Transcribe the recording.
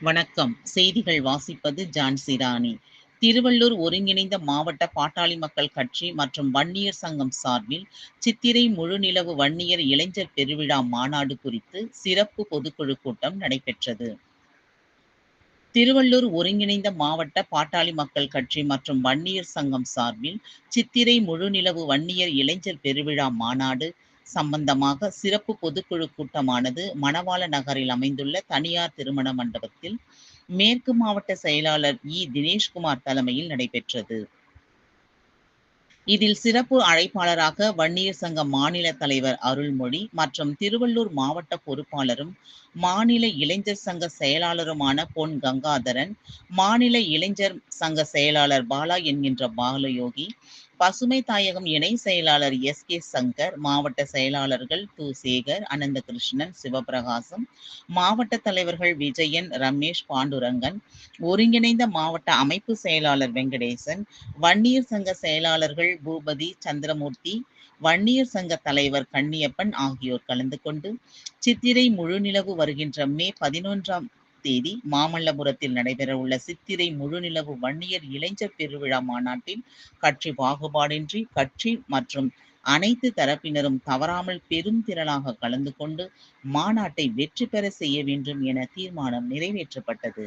வணக்கம். செய்திகள் வாசிப்பது ஜான்சி ராணி திருவள்ளூர் ஒருங்கிணைந்த மாவட்ட பாட்டாளி மக்கள் கட்சி மற்றும் வன்னியர் சங்கம் சார்பில் சித்திரை முழுநிலவு வன்னியர் இளைஞர் பெருவிழா மாநாடு குறித்து சிறப்பு பொதுக்குழு கூட்டம் நடைபெற்றது. திருவள்ளூர் ஒருங்கிணைந்த மாவட்ட பாட்டாளி மக்கள் கட்சி மற்றும் வன்னியர் சங்கம் சார்பில் சித்திரை முழுநிலவு வன்னியர் இளைஞர் பெருவிழா மாநாடு சம்பந்தமாக சிறப்பு பொதுக்குழு கூட்டமானது மணவாள நகரில் அமைந்துள்ள தனியார் திருமண மண்டபத்தில் மேற்கு மாவட்ட செயலாளர் இ. தினேஷ்குமார் தலைமையில் நடைபெற்றது. இதில் சிறப்பு அழைப்பாளராக வன்னியர் சங்க மாநில தலைவர் அருள்மொழி மற்றும் திருவள்ளூர் மாவட்ட பொறுப்பாளரும் மாநில இளைஞர் சங்க செயலாளருமான பொன் கங்காதரன் மாநில இளைஞர் சங்க செயலாளர் பாலா என்கின்ற பாலயோகி பசுமை தாயகம் இணை செயலாளர் எஸ் கே சங்கர் மாவட்ட செயலாளர்கள் து சேகர் அனந்தகிருஷ்ணன் சிவபிரகாசம் மாவட்ட தலைவர்கள் விஜயன் ரமேஷ் பாண்டுரங்கன் ஒருங்கிணைந்த மாவட்ட அமைப்பு செயலாளர் வெங்கடேசன் வன்னியர் சங்க செயலாளர்கள் பூபதி சந்திரமூர்த்தி வன்னியர் சங்க தலைவர் கண்ணியப்பன் ஆகியோர் கலந்து கொண்டு சித்திரை முழுநிலவு வருகின்ற மே பதினொன்றாம் தேதி மாமல்லபுரத்தில் நடைபெறவுள்ள சித்திரை முழுநிலவு வன்னியர் இளைஞர் பெருவிழா மாநாட்டில் கட்சி பாகுபாடின்றி கட்சி மற்றும் அனைத்து தரப்பினரும் தவறாமல் பெரும் திரளாக கலந்து கொண்டு மாநாட்டை வெற்றி பெற செய்ய வேண்டும் என தீர்மானம் நிறைவேற்றப்பட்டது.